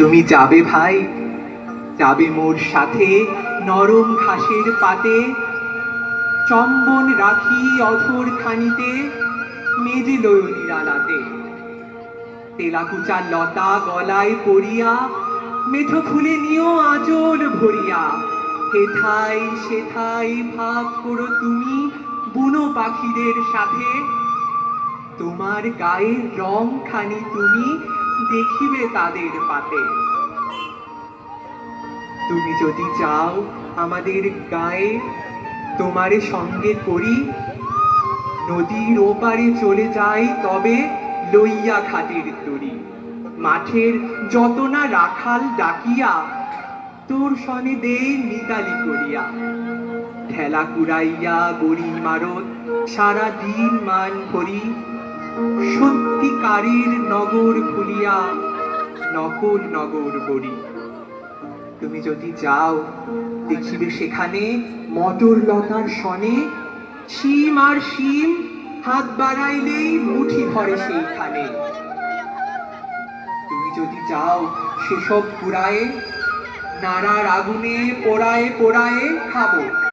তুমি যাবে ভাই। যাবে মোর সাথে নরম ঘাসের পাতে। চম্বন রাখি অধর খানিতে মেজে লয় নিরালাতে তেলাকুচা লতা গলায় পড়িয়া মেঠো ফুলে নিও আঁচল ভরিয়া। হেথাই সেথাই ভাগ করো তুমি বুনো পাখিদের সাথে। তোমার গায়ের রং খানি তুমি দেখিবে তাদের পাতে। তুমি যদি চাও আমাদের গায়ে, তোমারে সঙ্গে করি। নদীর ওপারে চলে যাই, তবে লইয়া খাটির তরি। মাঠের যত না রাখাল ডাকিয়া, তোর সনে দে নিতালি করিয়া। ঠেলা কুড়াইয়া গড়ি মারত সারা দিন মান ভরি। সত্যিকারের নগর খুলিয়া নকল নগর গড়ি। তুমি যদি যাও, দেখিবে সেখানে মটর লতার সনে শিম আর শিম হাত বাড়াইলেই মুঠি ভরে সেইখানে। তুমি যদি যাও, সেসব পুরায়ে নাড়ার আগুনে পোড়ায়ে পোড়ায়ে খাব।